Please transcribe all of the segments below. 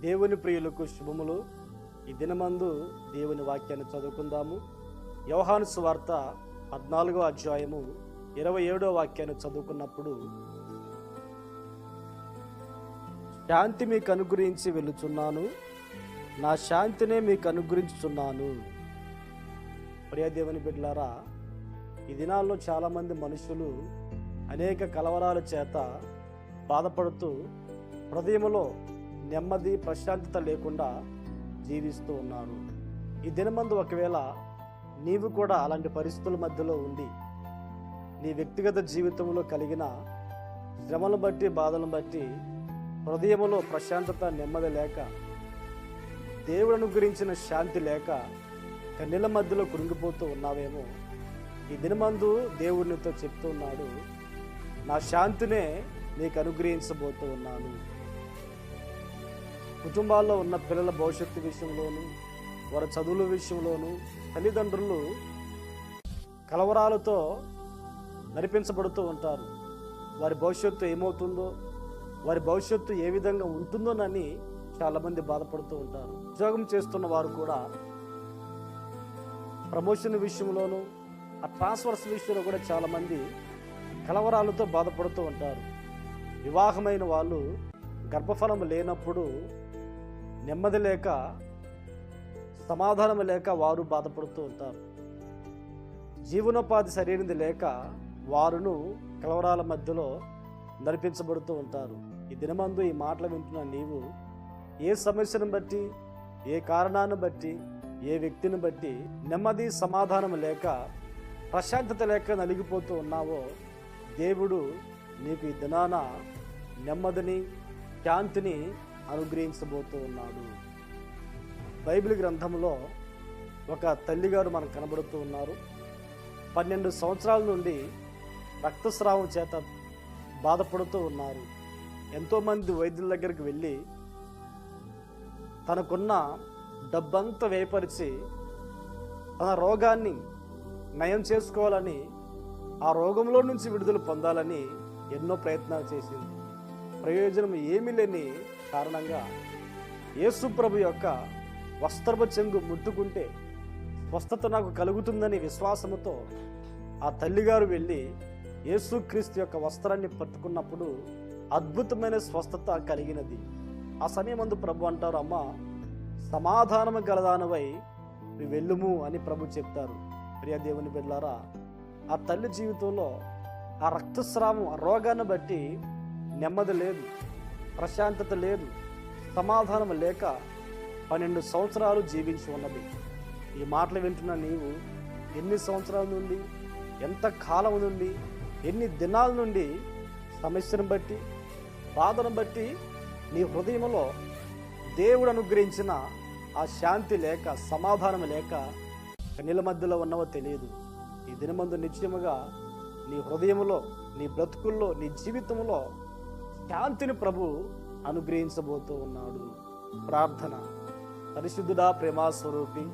దేవుని ప్రియులకు శుభములు. ఈ దినమందు దేవుని వాక్యాన్ని చదువుకుందాము. యోహాను సువార్త పద్నాలుగో అధ్యాయము ఇరవై ఏడో వాక్యాన్ని చదువుకున్నప్పుడు శాంతి మీకు అనుగ్రహించి వెళ్ళుచున్నాను. నా శాంతినే మీకు అనుగ్రహించుచున్నాను. ప్రియదేవుని బిడ్డలారా ఈ దినాల్లో చాలామంది మనుషులు అనేక కలవరాల చేత బాధపడుతూ హృదయంలో నెమ్మది ప్రశాంతత లేకుండా జీవిస్తూ ఉన్నారు. ఈ దినమందు ఒకవేళ నీవు కూడా అలాంటి పరిస్థితుల మధ్యలో ఉండి నీ వ్యక్తిగత జీవితంలో కలిగిన శ్రమను బట్టి బాధలను బట్టి హృదయంలో ప్రశాంతత నెమ్మది లేక దేవుడు అనుగ్రహించిన శాంతి లేక కన్నీల మధ్యలో కురింగిపోతూ ఉన్నావేమో ఈ దినమందు దేవుడినితో చెప్తున్నాడు చెప్తూ ఉన్నాడు. నా శాంతినే నీకు అనుగ్రహించబోతూ ఉన్నాను. కుటుంబాల్లో ఉన్న పిల్లల భవిష్యత్తు విషయంలోనూ వారి చదువుల విషయంలోనూ తల్లిదండ్రులు కలవరాలతో నడిపించబడుతూ ఉంటారు. వారి భవిష్యత్తు ఏమవుతుందో వారి భవిష్యత్తు ఏ విధంగా ఉంటుందోనని చాలామంది బాధపడుతూ ఉంటారు. ఉద్యోగం చేస్తున్న వారు కూడా ప్రమోషన్ విషయంలోనూ ఆ ట్రాన్స్ఫర్స్ విషయంలో కూడా చాలామంది కలవరాలతో బాధపడుతూ ఉంటారు. వివాహమైన వాళ్ళు గర్భఫలం లేనప్పుడు నెమ్మది లేక సమాధానం లేక వారు బాధపడుతూ ఉంటారు. జీవనోపాధి సరైనది లేక వారును కలవరాల మధ్యలో నడిపించబడుతూ ఉంటారు. ఈ దినమందు ఈ మాటలు వింటున్న నీవు ఏ సమస్యను బట్టి ఏ కారణాన్ని బట్టి ఏ వ్యక్తిని బట్టి నెమ్మది సమాధానం లేక ప్రశాంతత లేక నలిగిపోతూ ఉన్నావో దేవుడు నీకు ఈ దినాన నెమ్మదిని శాంతిని అనుగ్రహించబోతూ ఉన్నాడు బైబిల్ గ్రంథంలో ఒక తల్లిగారు మనకు కనబడుతూ ఉన్నారు. పన్నెండు సంవత్సరాల నుండి రక్తస్రావం చేత బాధపడుతూ ఉన్నారు. ఎంతోమంది వైద్యుల దగ్గరికి వెళ్ళి తనకున్న డబ్బంతా వేపరిచి తన రోగాన్ని నయం చేసుకోవాలని ఆ రోగంలో నుంచి విడుదల పొందాలని ఎన్నో ప్రయత్నాలు చేసింది. ప్రయోజనం ఏమీ లేని కారణంగా యేసుప్రభు యొక్క వస్త్రపు చెంగు ముట్టుకుంటే స్వస్థత నాకు కలుగుతుందని విశ్వాసముతో ఆ తల్లిగారు వెళ్ళి యేసుక్రీస్తు యొక్క వస్త్రాన్ని పట్టుకున్నప్పుడు అద్భుతమైన స్వస్థత కలిగినది. ఆ సమయమందు ప్రభు అంటారు అమ్మ సమాధానము గలదానవై వెళ్ళుము అని ప్రభు చెప్తారు. ప్రియ దేవుని ఆ తల్లి జీవితంలో ఆ రక్తస్రావం ఆ రోగాన్ని బట్టి నెమ్మది లేదు. ప్రశాంతత లేదు సమాధానం లేక పన్నెండు సంవత్సరాలు జీవించి ఉన్నది. ఈ మాటలు వింటున్న నీవు ఎన్ని సంవత్సరాల నుండి ఎంత కాలం నుండి ఎన్ని దినాల నుండి సమస్యను బట్టి బాధను బట్టి నీ హృదయంలో దేవుడు అనుగ్రహించిన ఆ శాంతి లేక సమాధానం లేక కన్నీల మధ్యలో ఉన్నవో తెలియదు. ఈ దినమందు నిశ్చయముగా నీ హృదయంలో నీ బ్రతుకుల్లో నీ జీవితంలో శాంతిని ప్రభు అనుగ్రహించబోతూ ఉన్నాడు. ప్రార్థన. పరిశుద్ధుడా ప్రేమా స్వరూపి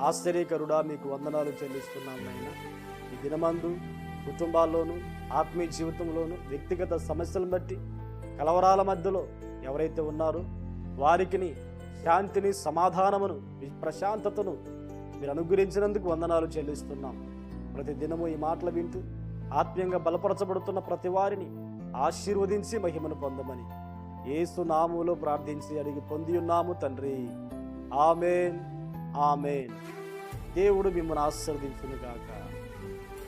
ఆశ్చర్యకరుడా మీకు వందనాలు చెల్లిస్తున్నాం నాయన. ఈ దినమందు కుటుంబాల్లోనూ ఆత్మీయ జీవితంలోనూ వ్యక్తిగత సమస్యలను బట్టి కలవరాల మధ్యలో ఎవరైతే ఉన్నారో వారికిని శాంతిని సమాధానమును ప్రశాంతతను మీరు అనుగ్రహించినందుకు వందనాలు చెల్లిస్తున్నాం. ప్రతి దినము ఈ మాటలు వింటూ ఆత్మీయంగా బలపరచబడుతున్న ప్రతి వారిని ఆశీర్వదించి మహిమను పొందమని ఏసునాములో ప్రార్థించి అడిగి పొంది ఉన్నాము తండ్రి. ఆమెన్. ఆమెన్. దేవుడు మిమ్మల్ని ఆశీర్వదించును గాక